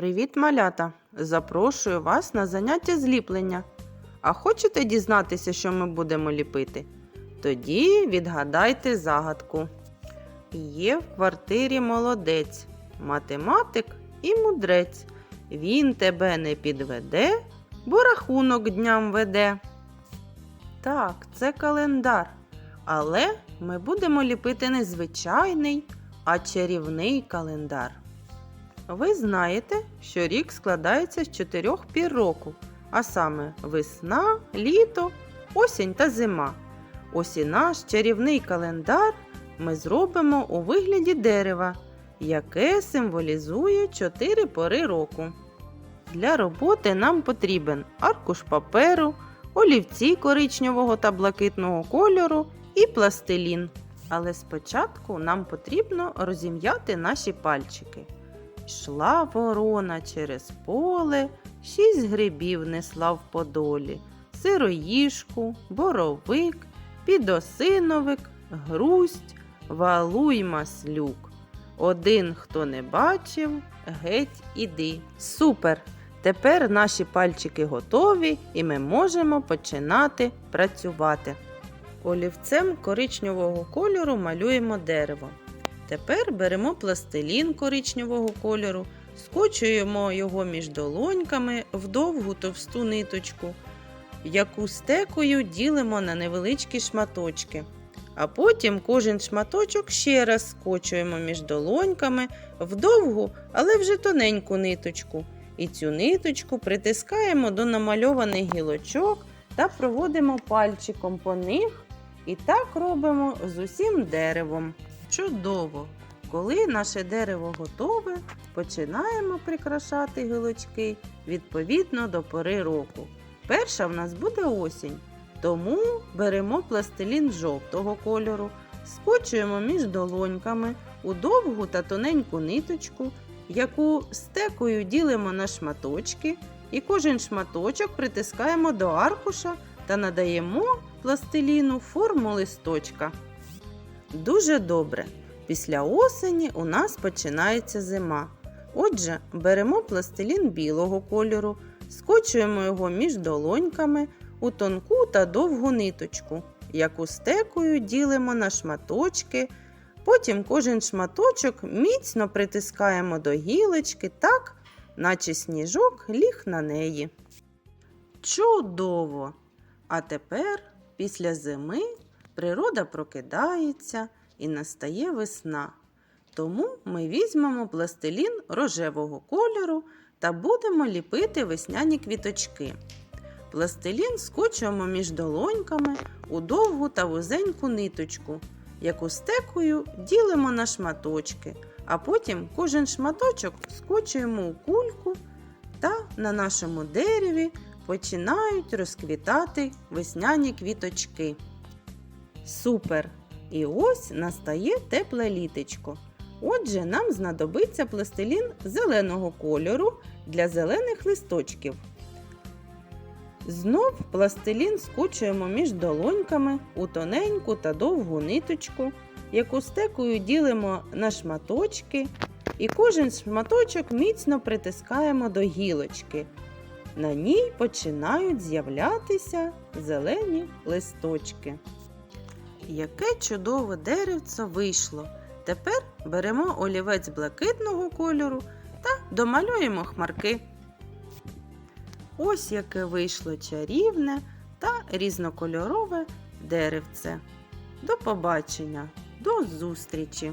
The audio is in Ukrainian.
Привіт, малята! Запрошую вас на заняття зліплення. А хочете дізнатися, що ми будемо ліпити? Тоді відгадайте загадку. Є в квартирі молодець, математик і мудрець. Він тебе не підведе, бо рахунок дням веде. Так, це календар. Але ми будемо ліпити не звичайний, а чарівний календар. Ви знаєте, що рік складається з чотирьох пір року, а саме весна, літо, осінь та зима. Ось і наш чарівний календар ми зробимо у вигляді дерева, яке символізує чотири пори року. Для роботи нам потрібен аркуш паперу, олівці коричневого та блакитного кольору і пластилін. Але спочатку нам потрібно розім'яти наші пальчики. Йшла ворона через поле, шість грибів несла в подолі, сироїшку, боровик, підосиновик, грусть, валуй маслюк. Один, хто не бачив, геть іди. Супер! Тепер наші пальчики готові і ми можемо починати працювати. Олівцем коричневого кольору малюємо дерево. Тепер беремо пластилін коричневого кольору, скочуємо його між долоньками в довгу товсту ниточку, яку стекою ділимо на невеличкі шматочки. А потім кожен шматочок ще раз скочуємо між долоньками в довгу, але вже тоненьку ниточку. І цю ниточку притискаємо до намальованих гілочок та проводимо пальчиком по них. І так робимо з усім деревом. Чудово! Коли наше дерево готове, починаємо прикрашати гілочки відповідно до пори року. Перша в нас буде осінь, тому беремо пластилін жовтого кольору, скочуємо між долоньками у довгу та тоненьку ниточку, яку стекою ділимо на шматочки, і кожен шматочок притискаємо до аркуша та надаємо пластиліну форму листочка. Дуже добре. Після осені у нас починається зима. Отже, беремо пластилін білого кольору, скочуємо його між долоньками у тонку та довгу ниточку, яку стекою ділимо на шматочки. Потім кожен шматочок міцно притискаємо до гілочки так, наче сніжок ліг на неї. Чудово! А тепер, після зими, природа прокидається і настає весна. Тому ми візьмемо пластилін рожевого кольору та будемо ліпити весняні квіточки. Пластилін скочуємо між долоньками у довгу та вузеньку ниточку, яку стекою ділимо на шматочки, а потім кожен шматочок скочуємо у кульку та на нашому дереві починають розквітати весняні квіточки. Супер! І ось настає тепле літечко. Отже, нам знадобиться пластилін зеленого кольору для зелених листочків. Знов пластилін скочуємо між долоньками у тоненьку та довгу ниточку, яку стекою ділимо на шматочки, і кожен шматочок міцно притискаємо до гілочки. На ній починають з'являтися зелені листочки. Яке чудове деревце вийшло! Тепер беремо олівець блакитного кольору та домалюємо хмарки. Ось яке вийшло чарівне та різнокольорове деревце. До побачення, до зустрічі!